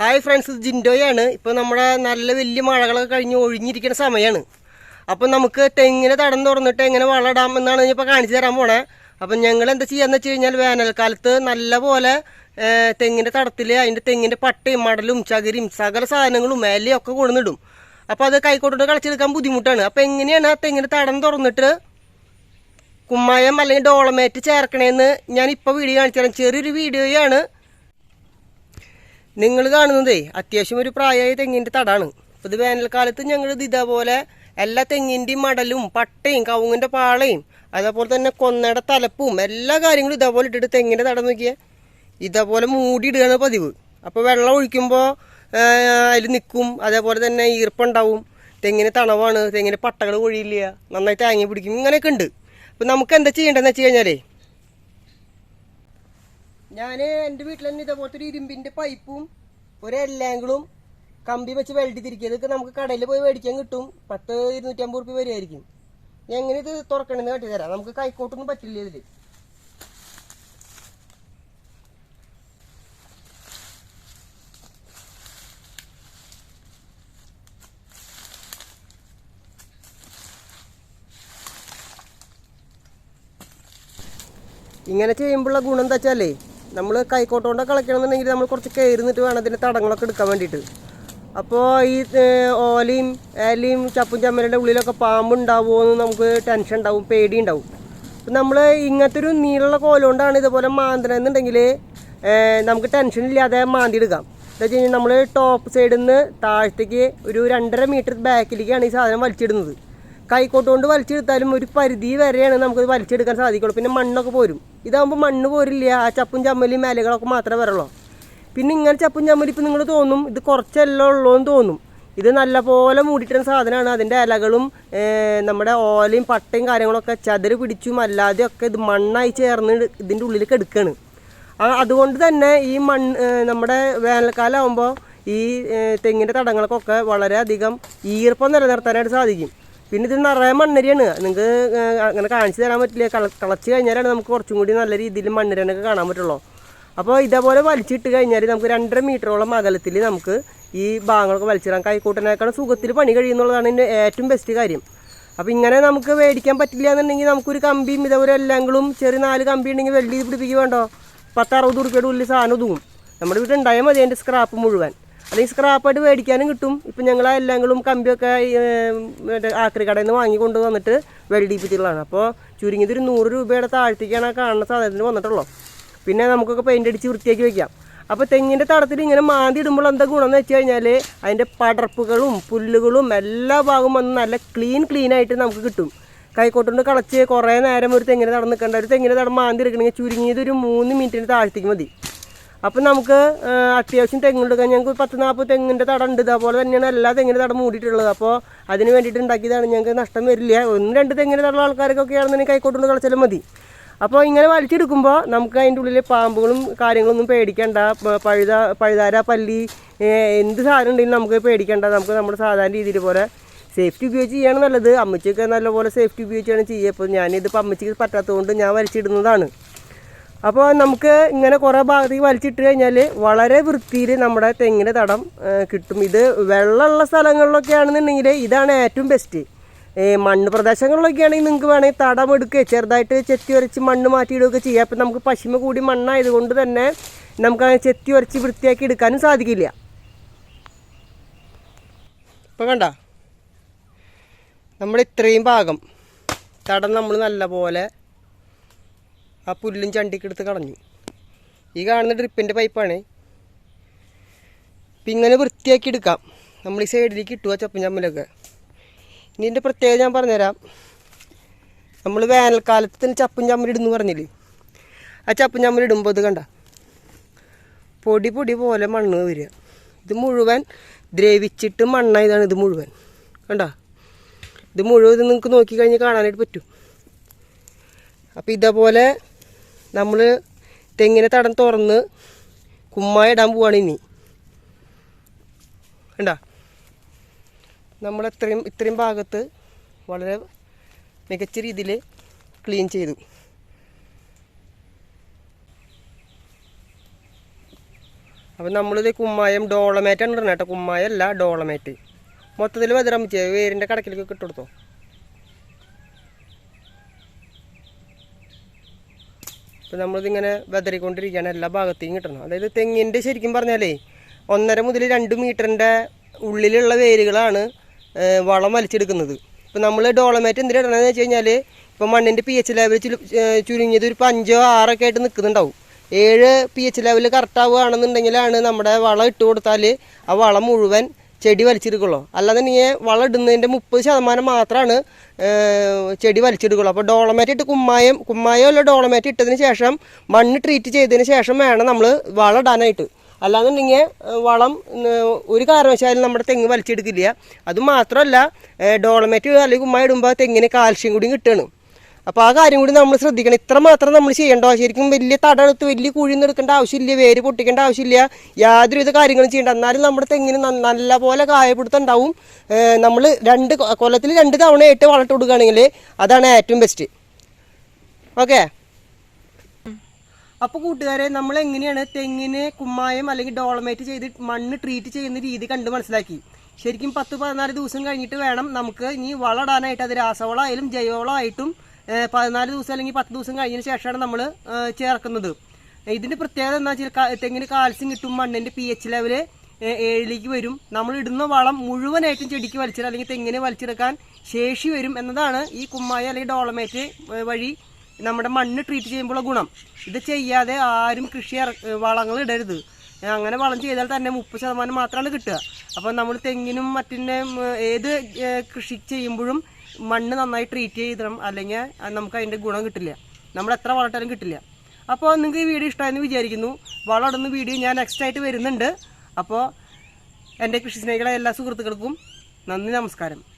Hi friends ജിൻഡോയാണ്. ഇപ്പോൾ നമ്മുടെ നല്ല വലിയ മഴകളൊക്കെ കഴിഞ്ഞ് ഒഴിഞ്ഞിരിക്കുന്ന സമയമാണ് അപ്പം നമുക്ക് തെങ്ങിനെ തടം തുറന്നിട്ട് എങ്ങനെ വളടാം എന്നാണ് ഇപ്പോൾ കാണിച്ചു തരാൻ പോണേ. അപ്പം ഞങ്ങൾ എന്താ ചെയ്യാന്ന് വെച്ച് കഴിഞ്ഞാൽ വേനൽക്കാലത്ത് നല്ല പോലെ തെങ്ങിന്റെ തടത്തിൽ അതിന്റെ തെങ്ങിന്റെ പട്ടയും മടലും ചകിരിയും സകല സാധനങ്ങളും ഇലയും ഒക്കെ കൊണ്ടുവന്നിടും. അപ്പോൾ അത് കൈക്കോട്ടോട്ട് കളിച്ചെടുക്കാൻ ബുദ്ധിമുട്ടാണ്. അപ്പോൾ എങ്ങനെയാണ് ആ തെങ്ങിന്റെ തടം തുറന്നിട്ട് കുമ്മായം അല്ലെങ്കിൽ ഡോളമേറ്റ് ചേർക്കണേന്ന് ഞാൻ വീഡിയോ കാണിച്ചു തരാം. ചെറിയൊരു വീഡിയോയാണ്. നിങ്ങൾ കാണുന്നതേ അത്യാവശ്യം ഒരു പ്രായമായ തെങ്ങിന്റെ തടാണ്. അപ്പൊ ഇത് വേനൽക്കാലത്ത് ഞങ്ങൾ ഇത് ഇതേപോലെ എല്ലാ തെങ്ങിന്റെയും മടലും പട്ടയും കവുങ്ങിന്റെ പാളയും അതേപോലെ തന്നെ കൊന്നയുടെ തലപ്പും എല്ലാ കാര്യങ്ങളും ഇതേപോലെ ഇട്ടിട്ട് തെങ്ങിന്റെ തടം നോക്കിയാൽ ഇതേപോലെ മൂടിയിടുകയാണ് പതിവ്. അപ്പോൾ വെള്ളം ഒഴിക്കുമ്പോ അതിൽ നിൽക്കും അതേപോലെ തന്നെ ഈർപ്പുണ്ടാവും. തെങ്ങിന് തണവാണ്. തെങ്ങിന് പട്ടകൾ കൊഴിയില്ല. നന്നായി താങ്ങി പിടിക്കും. ഇങ്ങനെയൊക്കെ ഉണ്ട്. അപ്പം നമുക്ക് എന്താ ചെയ്യേണ്ടതെന്ന് വെച്ച് കഴിഞ്ഞാലേ ഞാൻ എന്റെ വീട്ടിൽ തന്നെ ഇതേപോലത്തെ ഒരു ഇരുമ്പിന്റെ പൈപ്പും ഒരു എല്ലാങ്കിളും കമ്പി വെച്ച് വെൽഡി തിരിക്കുക ഇതൊക്കെ നമുക്ക് കടയിൽ പോയി മേടിക്കാൻ കിട്ടും. പത്ത് ഇരുന്നൂറ്റമ്പത് റുപ്യ വരുമായിരിക്കും എങ്ങനെ ഇത് തുറക്കണമെന്ന് കാട്ടിത്തരാം നമുക്ക് കൈക്കോട്ടൊന്നും പറ്റില്ല ഇതിൽ ഇങ്ങനെ ചെയ്യുമ്പോഴുള്ള ഗുണം എന്താ വെച്ചാലേ നമ്മൾ കൈക്കോട്ടോണ്ട് കളിക്കണമെന്നുണ്ടെങ്കിൽ നമ്മൾ കുറച്ച് കയറിന്നിട്ട് വേണം അതിന്റെ തടങ്ങളൊക്കെ എടുക്കാൻ വേണ്ടിയിട്ട്. അപ്പോൾ ഈ ഓലയും ഏലയും ചപ്പും ചമ്മലിന്റെ ഉള്ളിലൊക്കെ പാമ്പ് ഉണ്ടാവുമോ എന്ന് നമുക്ക് ടെൻഷൻ ഉണ്ടാവും പേടി ഉണ്ടാവും അപ്പം നമ്മൾ ഇങ്ങനത്തെ ഒരു നീളമുള്ള കോലുകൊണ്ടാണ് ഇതുപോലെ മാന്തണമെന്നുണ്ടെങ്കിൽ നമുക്ക് ടെൻഷൻ ഇല്ലാതെ മാന്തി എടുക്കാം. എന്താ വെച്ച് കഴിഞ്ഞാൽ നമ്മൾ ടോപ്പ് സൈഡിൽ നിന്ന് താഴത്തേക്ക് ഒരു രണ്ടര മീറ്റർ ബാക്കിലേക്കാണ് ഈ സാധനം വലിച്ചിടുന്നത്. കൈക്കോട്ട് കൊണ്ട് വലിച്ചെടുത്താലും ഒരു പരിധി വരെയാണ് നമുക്ക് വലിച്ചെടുക്കാൻ സാധിക്കുള്ളൂ. പിന്നെ മണ്ണൊക്കെ പോരും. ഇതാകുമ്പോൾ മണ്ണ് പോരില്ല. ആ ചപ്പും ചമ്മലും മേലകളൊക്കെ മാത്രമേ വരുള്ളൂ പിന്നെ ഇങ്ങനെ ചപ്പും ചമ്മലും ഇപ്പം നിങ്ങൾ തോന്നും ഇത് കുറച്ചെല്ലാം ഉള്ളൂ എന്ന് തോന്നും. ഇത് നല്ലപോലെ മൂടിയിട്ടുന്ന സാധനമാണ്. അതിന്റെ ഇലകളും നമ്മുടെ ഓലയും പട്ടയും കാര്യങ്ങളൊക്കെ ചതിര് പിടിച്ചും അല്ലാതെ ഒക്കെ ഇത് മണ്ണായി ചേർന്ന് ഇതിന്റെ ഉള്ളിൽ കെടുക്കുകയാണ് അതുകൊണ്ട് തന്നെ ഈ മണ്ണ് നമ്മുടെ വേനൽക്കാലം ആകുമ്പോൾ ഈ തെങ്ങിന്റെ തടങ്ങൾക്കൊക്കെ വളരെയധികം ഈർപ്പം നിലനിർത്താനായിട്ട് സാധിക്കും. പിന്നെ ഇത് നിറയെ മണ്ണരിയാണ്. നിങ്ങൾക്ക് അങ്ങനെ കാണിച്ചു തരാൻ പറ്റില്ല. കള കളച്ച് കഴിഞ്ഞാലാണ് നമുക്ക് കുറച്ചും കൂടി നല്ല രീതിയിൽ മണ്ണരനൊക്കെ കാണാൻ പറ്റുള്ളൂ. അപ്പോൾ ഇതേപോലെ വലിച്ചിട്ട് കഴിഞ്ഞാൽ നമുക്ക് രണ്ടര മീറ്ററോളം അകലത്തിൽ നമുക്ക് ഈ ഭാഗങ്ങളൊക്കെ വലിച്ചിടാൻ കൈക്കൂട്ടനേക്കാളും സുഖത്തിൽ പണി കഴിയുന്നുള്ളതാണ് ഇതിന്റെ ഏറ്റവും ബെസ്റ്റ് കാര്യം. അപ്പോൾ ഇങ്ങനെ നമുക്ക് മേടിക്കാൻ പറ്റില്ല എന്നുണ്ടെങ്കിൽ നമുക്കൊരു കമ്പിയും ഇതേപോലെ എല്ലാങ്ങളും ചെറിയ നാല് കമ്പി ഉണ്ടെങ്കിൽ വെള്ളി പിടിപ്പിക്കുക വേണ്ടോ? പത്ത് അറുപത് ഉറുപ്പിയുടെ ഉള്ളിൽ സാധനം ഒതുങ്ങും. നമ്മുടെ വീട്ടിൽ ഉണ്ടായാൽ മതി അതിന്റെ സ്ക്രാപ്പ് മുഴുവൻ. അല്ലെങ്കിൽ സ്ക്രാപ്പായിട്ട് മേടിക്കാനും കിട്ടും. ഇപ്പം ഞങ്ങൾ എല്ലാങ്ങളും കമ്പിയൊക്കെ ഈ, മറ്റേ ആക്രി കടയിൽ നിന്ന് വാങ്ങി കൊണ്ട് വന്നിട്ട് വെൽഡിപ്പിച്ചിട്ടുള്ളതാണ് അപ്പോൾ ചുരുങ്ങിയത് ഒരു നൂറ് രൂപയുടെ താഴ്ത്തിക്കാണ് ആ കാണുന്ന സാധനത്തിന് വന്നിട്ടുള്ളൂ പിന്നെ നമുക്കൊക്കെ പെയിന്റ് അടിച്ച് വൃത്തിയാക്കി വെക്കാം. അപ്പോൾ തെങ്ങിന്റെ തടത്തിൽ ഇങ്ങനെ മാന്തി ഇടുമ്പോൾ എന്താ ഗുണം എന്ന് വെച്ച് കഴിഞ്ഞാൽ അതിന്റെ പടർപ്പുകളും പുല്ലുകളും എല്ലാ ഭാഗവും വന്ന് നല്ല ക്ലീൻ ക്ലീൻ ആയിട്ട് നമുക്ക് കിട്ടും. കൈക്കോട്ടുകൊണ്ട് കളച്ച് കുറേ നേരം ഒരു തെങ്ങിന് തടം നിൽക്കേണ്ട ഒരു തെങ്ങിന് തടം മാന്തി എടുക്കണമെങ്കിൽ ചുരുങ്ങിയത് ഒരു മൂന്ന് മിനിറ്റിന് താഴ്ത്തിക്ക് മതി. അപ്പം നമുക്ക് അത്യാവശ്യം തെങ്ങുണ്ടെടുക്കാൻ ഞങ്ങൾക്ക് പത്ത് നാൽപ്പത് തെങ്ങിന്റെ തടം ഉണ്ട് ഇതേപോലെ തന്നെയാണ് എല്ലാ തെങ്ങിന്റെ തടം മൂടിയിട്ടുള്ളത്. അപ്പോൾ അതിന് വേണ്ടിയിട്ട് ഉണ്ടാക്കിയതാണ്. ഞങ്ങൾക്ക് നഷ്ടം വരില്ല. ഒന്ന് രണ്ട് തെങ്ങിന് തടമുള്ള ആൾക്കാർക്കൊക്കെ ആണെന്നുണ്ടെങ്കിൽ കൈക്കോട്ടുള്ള കളിച്ചാലും മതി. അപ്പോൾ ഇങ്ങനെ വലിച്ചെടുക്കുമ്പോൾ നമുക്ക് അതിന്റെ ഉള്ളിൽ പാമ്പുകളും കാര്യങ്ങളൊന്നും പേടിക്കണ്ട. പഴുത പഴുതാര പല്ലി എന്ത് സാധനം ഉണ്ടെങ്കിലും നമുക്ക് പേടിക്കണ്ട. നമുക്ക് നമ്മുടെ സാധാരണ രീതിയിൽ പോലെ സേഫ്റ്റി ഉപയോഗിച്ച് ചെയ്യാണ് നല്ലത്. അമ്മച്ചിയൊക്കെ നല്ലപോലെ സേഫ്റ്റി ഉപയോഗിച്ചാണ് ചെയ്യുക. ഇപ്പോൾ ഞാനിതിപ്പോൾ അമ്മച്ചിക്ക് പറ്റാത്തതുകൊണ്ട് ഞാൻ വലിച്ചിടുന്നതാണ്. അപ്പോൾ നമുക്ക് ഇങ്ങനെ കുറേ ഭാഗത്തേക്ക് വലിച്ചിട്ട് കഴിഞ്ഞാൽ വളരെ വൃത്തിയിൽ നമ്മുടെ തെങ്ങിന്റെ തടം കിട്ടും. ഇത് വെള്ളമുള്ള സ്ഥലങ്ങളിലൊക്കെ ആണെന്നുണ്ടെങ്കിൽ ഇതാണ് ഏറ്റവും ബെസ്റ്റ് മണ്ണ് പ്രദേശങ്ങളിലൊക്കെ ആണെങ്കിൽ നിങ്ങൾക്ക് വേണമെങ്കിൽ തടം എടുക്കുക ചെറുതായിട്ട് ചെത്തി ഉരച്ച് മണ്ണ് മാറ്റിയിടുകയൊക്കെ ചെയ്യാം. അപ്പം നമുക്ക് പശിമ കൂടി മണ്ണായതുകൊണ്ട് തന്നെ നമുക്ക് അങ്ങനെ ചെത്തി ഉരച്ച് വൃത്തിയാക്കി എടുക്കാനും സാധിക്കില്ല. ഇപ്പം കണ്ട? നമ്മൾ ഇത്രയും ഭാഗം. തടം നമ്മൾ നല്ലപോലെ ആ പുല്ലും ചണ്ടിക്കെടുത്ത് കളഞ്ഞു. ഈ കാണുന്ന ഡ്രിപ്പിന്റെ പൈപ്പാണ്. ഇപ്പം ഇങ്ങനെ വൃത്തിയാക്കി എടുക്കാം. നമ്മൾ ഈ സൈഡിലേക്ക് ഇട്ടുക ചപ്പും ചമ്മലൊക്കെ. ഇനി ഇതിന്റെ പ്രത്യേകത ഞാൻ പറഞ്ഞുതരാം. നമ്മൾ വേനൽക്കാലത്ത് തന്നെ ചപ്പും ചമ്മലിടുന്നു പറഞ്ഞില്ലേ? ആ ചപ്പും ചമ്മലിടുമ്പോൾ ഇത് കണ്ട? പൊടി പൊടി പോലെ മണ്ണ് വരിക. ഇത് മുഴുവൻ ദ്രവിച്ചിട്ട് മണ്ണായതാണ് ഇത് മുഴുവൻ. കണ്ട? ഇത് മുഴുവൻ ഇത് നിങ്ങൾക്ക് നോക്കിക്കഴിഞ്ഞാൽ കാണാനായിട്ട് പറ്റും. അപ്പോൾ ഇതേപോലെ നമ്മൾ തെങ്ങിനെ തടം തുറന്ന് കുമ്മായ ഇടാൻ പോവാണ് ഇനി. കണ്ട? നമ്മൾ ഇത്രയും ഇത്രയും ഭാഗത്ത് വളരെ മികച്ച രീതിയിൽ ക്ലീൻ ചെയ്തു. അപ്പം നമ്മളിത് കുമ്മായം ഡോളമേറ്റാണ് ഇടണം കേട്ടോ. കുമ്മായല്ല ഡോളമേറ്റ്. മൊത്തത്തിൽ പറ്റിയ വേരിന്റെ കടക്കിലേക്ക് ഇട്ട് ഇപ്പം നമ്മളിതിങ്ങനെ വെതറിക്കൊണ്ടിരിക്കുകയാണ് എല്ലാ ഭാഗത്തേക്കും കിട്ടണം. അതായത് തെങ്ങിന്റെ ശരിക്കും പറഞ്ഞാലേ ഒന്നര മുതൽ രണ്ട് മീറ്ററിന്റെ ഉള്ളിലുള്ള വേരുകളാണ് വളം വലിച്ചെടുക്കുന്നത്. ഇപ്പം നമ്മൾ ഡോളമേറ്റ് എന്തിനാ ഇടണമെന്ന് വെച്ച് കഴിഞ്ഞാൽ ഇപ്പം മണ്ണിന്റെ പി എച്ച് ലെവൽ ചുരുങ്ങിയത് ഒരു അഞ്ചോ ആറൊക്കെ ആയിട്ട് നിൽക്കുന്നുണ്ടാവും. ഏഴ് പി എച്ച് ലെവൽ കറക്റ്റ് ആവുകയാണെന്നുണ്ടെങ്കിലാണ് നമ്മുടെ വളം ഇട്ട് കൊടുത്താൽ ആ വളം മുഴുവൻ ചെടി വലിച്ചെടുക്കുള്ളൂ. അല്ലാതെ നീ വളം ഇടുന്നതിന്റെ മുപ്പത് ശതമാനം മാത്രമാണ് ചെടി വലിച്ചെടുക്കുള്ളൂ. അപ്പോൾ ഡോളമേറ്റ് ഇട്ട് കുമ്മായം കുമ്മായം അല്ല ഡോളമേറ്റ് ഇട്ടതിന് ശേഷം മണ്ണ് ട്രീറ്റ് ചെയ്തതിന് ശേഷം വേണം നമ്മൾ വളം ഇടാനായിട്ട്. അല്ലാന്നുണ്ടെങ്കിൽ വളം ഒരു കാരണവശാലും നമ്മുടെ തെങ്ങ് വലിച്ചെടുക്കില്ല. അതുമാത്രമല്ല മാത്രമല്ല ഡോളമേറ്റ് അല്ലെങ്കിൽ കുമ്മായം ഇടുമ്പോൾ തെങ്ങിന് കാൽഷ്യം കൂടി കിട്ടുകയാണ്. അപ്പോൾ ആ കാര്യം കൂടി നമ്മൾ ശ്രദ്ധിക്കണം. ഇത്ര മാത്രം നമ്മൾ ചെയ്യേണ്ട ശരിക്കും വലിയ തടമെടുത്ത് വലിയ കുഴിന്ന് എടുക്കേണ്ട ആവശ്യമില്ല. വേര് പൊട്ടിക്കേണ്ട ആവശ്യമില്ല. യാതൊരുവിധ കാര്യങ്ങളും ചെയ്യേണ്ട. എന്നാലും നമ്മുടെ തെങ്ങിന് നല്ല പോലെ കായപിടുത്തുണ്ടാവും നമ്മൾ രണ്ട് കൊല്ലത്തിൽ രണ്ട് തവണയായിട്ട് വളർട്ട് കൊടുക്കുകയാണെങ്കിൽ അതാണ് ഏറ്റവും ബെസ്റ്റ് ഓക്കെ അപ്പോൾ കൂട്ടുകാരെ നമ്മൾ എങ്ങനെയാണ് തെങ്ങിന് കുമ്മായം അല്ലെങ്കിൽ ഡോളമേറ്റ് ചെയ്ത് മണ്ണ് ട്രീറ്റ് ചെയ്യുന്ന രീതി കണ്ട് മനസ്സിലാക്കി. ശരിക്കും പത്ത് പതിനാല് ദിവസം കഴിഞ്ഞിട്ട് വേണം നമുക്ക് ഇനി വളടാനായിട്ട് അത് രാസവളമായാലും ജൈവവളമായിട്ടും പതിനാല് ദിവസം അല്ലെങ്കിൽ പത്ത് ദിവസം കഴിഞ്ഞതിന് ശേഷമാണ് നമ്മൾ ചേർക്കുന്നത്. ഇതിന്റെ പ്രത്യേകത എന്താ വെച്ചാൽ തെങ്ങിന് കാൽസ്യം കിട്ടും മണ്ണിന്റെ പി എച്ച് ലെവൽ ഏഴിലേക്ക് വരും. നമ്മൾ ഇടുന്ന വളം മുഴുവനായിട്ടും ചെടിക്ക് വലിച്ചെടുക്കുക അല്ലെങ്കിൽ തെങ്ങിന് വലിച്ചെടുക്കാൻ ശേഷി വരും എന്നതാണ് ഈ കുമ്മായ അല്ലെങ്കിൽ ഡോളമേറ്റ് വഴി നമ്മുടെ മണ്ണ് ട്രീറ്റ് ചെയ്യുമ്പോഴുള്ള ഗുണം. ഇത് ചെയ്യാതെ ആരും കൃഷി വളങ്ങൾ ഇടരുത്. അങ്ങനെ വളം ചെയ്താൽ തന്നെ മുപ്പത് ശതമാനം മാത്രമാണ് കിട്ടുക. അപ്പോൾ നമ്മൾ തെങ്ങിനും മറ്റിന്റെ ഏത് കൃഷി ചെയ്യുമ്പോഴും മണ്ണ് നന്നായി ട്രീറ്റ് ചെയ്തിടണം അല്ലെങ്കിൽ നമുക്ക് അതിന്റെ ഗുണം കിട്ടില്ല. നമ്മൾ എത്ര വളർത്താലും കിട്ടില്ല. അപ്പോൾ നിങ്ങൾക്ക് ഈ വീഡിയോ ഇഷ്ടമായെന്ന് വിചാരിക്കുന്നു. വളം ഇടുന്ന വീഡിയോ ഞാൻ നെക്സ്റ്റ് ആയിട്ട് വരുന്നുണ്ട്. അപ്പോൾ എന്റെ കൃഷി സ്നേഹികളെ എല്ലാ സുഹൃത്തുക്കൾക്കും നന്ദി നമസ്കാരം.